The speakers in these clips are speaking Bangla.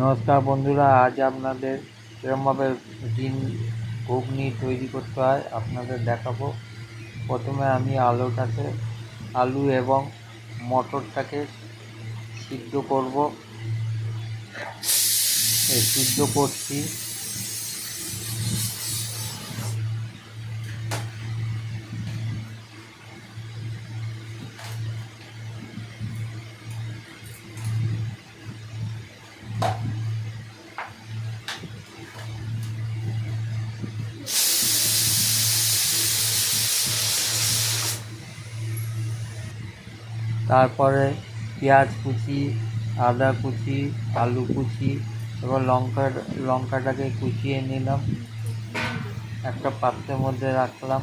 নমস্কার বন্ধুরা, আজ আপনাদের এরমভাবে ডিম ঘুগনি তৈরি করতে হয় আপনাদের দেখাবো। প্রথমে আমি আলুটাকে, আলু এবং মটরটাকে সিদ্ধ করব। সিদ্ধ করছি। তারপরে পেঁয়াজ কুচি, আদা কুচি, আলু কুচি এবং লঙ্কা লঙ্কাটাকে কুচিয়ে নিলাম। একটা পাত্রের মধ্যে রাখলাম।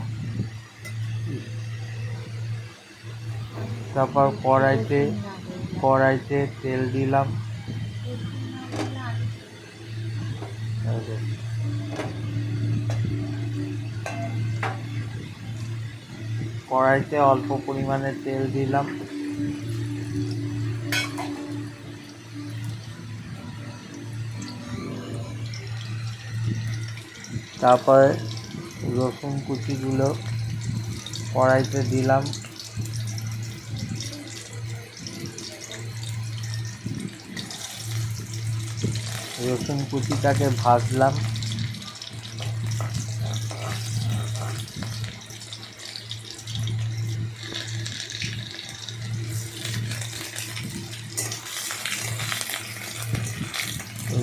তারপর কড়াইতে কড়াইতে তেল দিলাম। কড়াইতে অল্প পরিমাণে তেল দিলাম। তারপরে রসুন কুচিগুলো কড়াইতে দিলাম। রসুন কুচিটাকে ভাজলাম।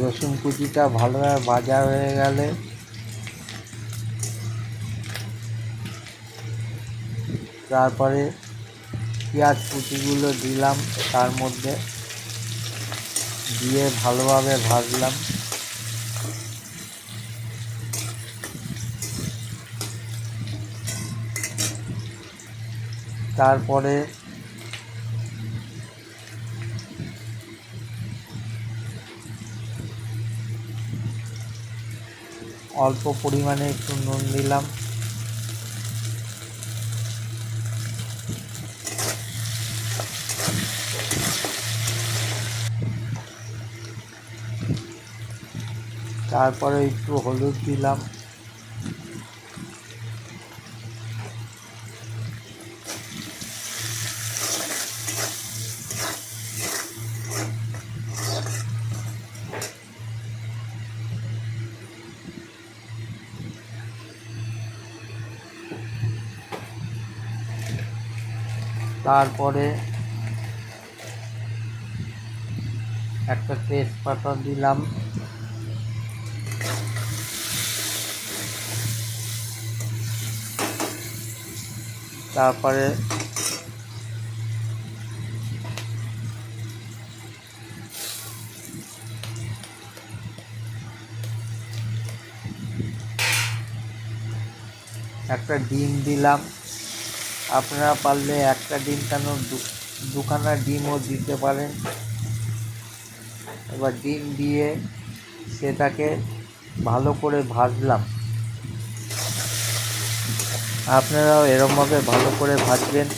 রসুন কুচিটা ভালোভাবে ভাজা হয়ে গেলে তারপরে পেঁয়াজ কুচিগুলো দিলাম, তার মধ্যে দিয়ে ভালোভাবে ভাজলাম। তারপরে অল্প পরিমাণে একটু নুন দিলাম। তারপরে একটু হলুদ দিলাম। তারপরে একটা তেজপাতা দিলাম। তারপরে একটা ডিম দিলাম। আপনারা পারলে একটা ডিম কেন দুখানা ডিমও দিতে পারেন। এবার ডিম দিয়ে সেটাকে ভালো করে ভাজলাম। আপনারাও এরমভাবে ভালো করে ভাজবেন।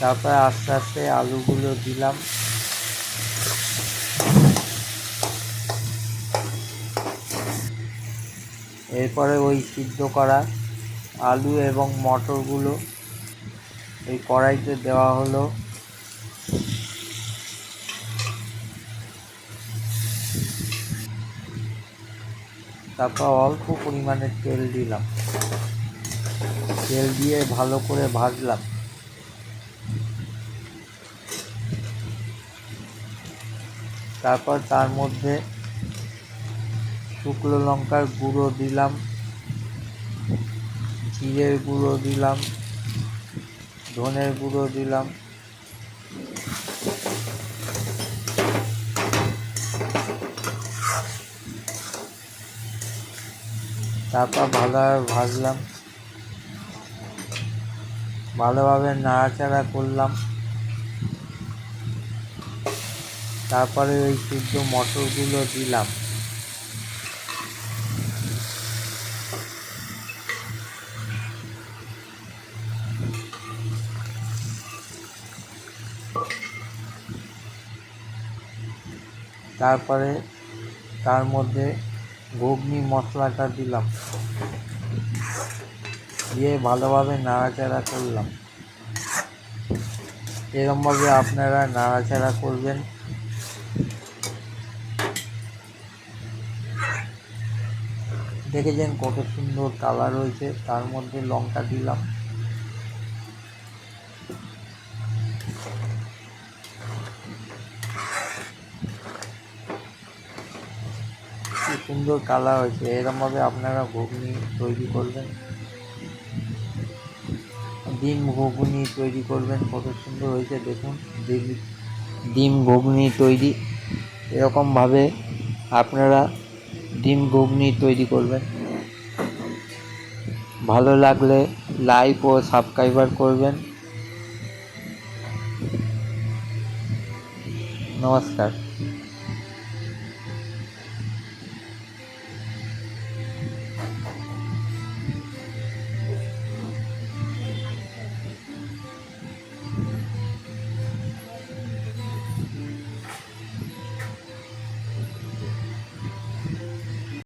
তারপরে আস্তে আস্তে আলুগুলো দিলাম। এরপরে ওই সিদ্ধ করা আলু এবং মটরগুলো এই কড়াইতে দেওয়া হলো। তারপর অল্প পরিমাণে তেল দিলাম। তেল দিয়ে ভালো করে ভাজলাম। তারপর তার মধ্যে শুকনো লঙ্কার গুঁড়ো দিলাম, জিরের গুঁড়ো দিলাম, ধনের গুঁড়ো দিলাম। তারপর ভালোভাবে ভাজলাম। ভালোভাবে নাড়াচাড়া করলাম। তারপরে ওই সিদ্ধ মটরগুলো দিলাম। তারপরে তার মধ্যে ঘুগনি, মশলাটা দিলাম। দিয়ে ভালোভাবে নাড়াচাড়া করলাম। এরমভাবে আপনারা নাড়াচাড়া করবেন। দেখেছেন কত সুন্দর কালার হয়েছে। তার মধ্যে লঙ্কা দিলাম। সুন্দর কালার হয়েছে। এরমভাবে আপনারা ঘুগনি তৈরি করবেন। ডিম ঘুগনি তৈরি করবেন, কত সুন্দর হয়েছে, দেখুন। ডিম- ডিম ঘুগনি তৈরি। এরকমভাবে আপনারা ডিম ঘুগনি তৈরি করবেন। ভালো লাগলে লাইক ও সাবস্ক্রাইবার করবেন। নমস্কার।